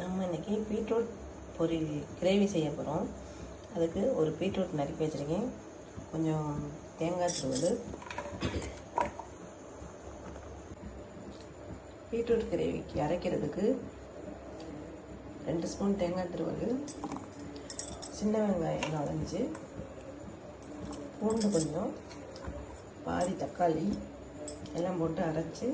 நம்ம இன்னைக்கு பீட்ரூட் பொரி கிரேவி செய்ய போகிறோம் அதுக்கு ஒரு பீட்ரூட் நறுக்கி வச்சுருக்கேன். கொஞ்சம் தேங்காய் துருவல். பீட்ரூட் கிரேவிக்கு அரைக்கிறதுக்கு ரெண்டு ஸ்பூன் தேங்காய் துருவல். சின்ன வெங்காயம் நாலஞ்சு பூண்டு கொஞ்சம் பாதி தக்காளி எல்லாம் போட்டு அரைச்சி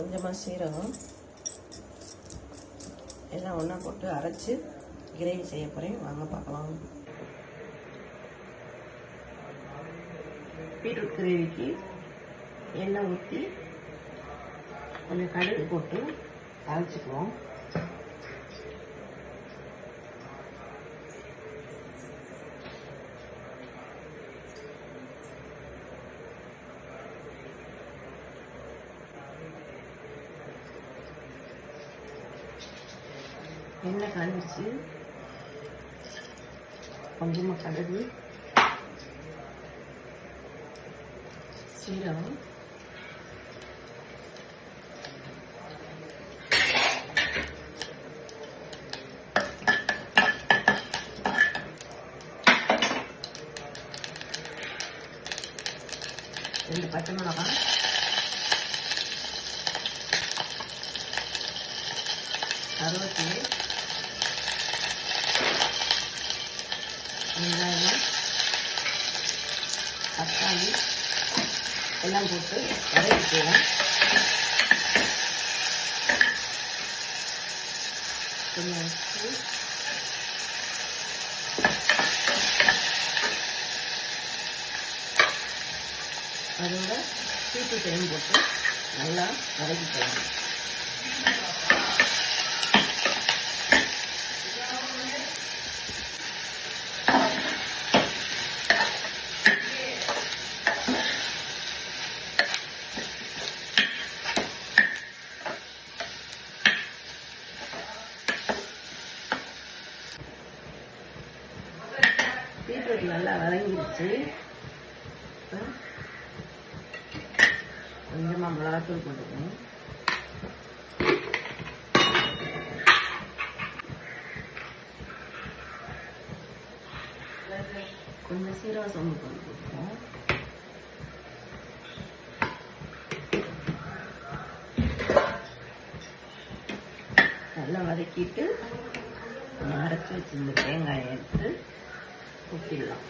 கொஞ்சமாக சீரகம். எல்லாம் ஒன்றா போட்டு அரைச்சி கிரேவி செய்ய போகிறேன் வாங்க பார்க்கலாம். பீட்ரூட் கிரேவிக்கு எண்ணெய் ஊற்றி கொஞ்சம் கடுகு போட்டு அரைச்சிக்குவோம். எண்ணெய் காஞ்சிச்சு கொஞ்சமாக கடுகு சீரகம் ரெண்டு பச்சை மிளகாய் கருவேப்பிலை வெங்காயம் தக்காளி எல்லாம் போட்டு வதக்கிக்குவோம் கொஞ்சம் உப்பு அதோட சீட்டு தேன் போட்டு நல்லா வதக்கிக்கலாம். கேரட் நல்லா வதங்கிடுச்சு. கொஞ்சமாக மிளகாத்தூள் போட்டுக்கணும். கொஞ்சம் சீரக சோம்பு கொண்டு போட்டுக்கோம் நல்லா வதக்கிட்டு அரைச்சி வச்சிருந்த தேங்காயை எடுத்து ஊற்றிடலாம்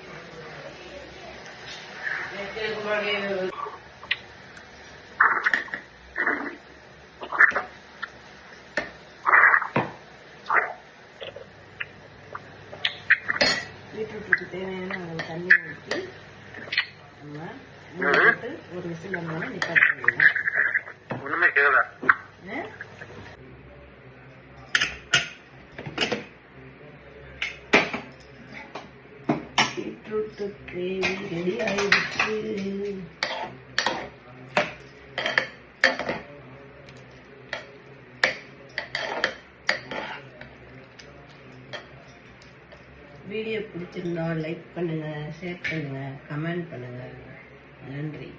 பீட்ரூட்டுக்கு தேவையான அளவு தண்ணி ஊற்றி நம்ம போட்டு ஒரு விசில் வந்தோடனே நிப்பாட்ட வேண்டியதுதான். ஒண்ணுமே கேட்கல பீட்ரூட்டு கிரேவி ரெடி ஆயிடுச்சு வீடியோ பிடிச்சிருந்தா லைக் பண்ணுங்க ஷேர் பண்ணுங்க கமெண்ட் பண்ணுங்க. நன்றி.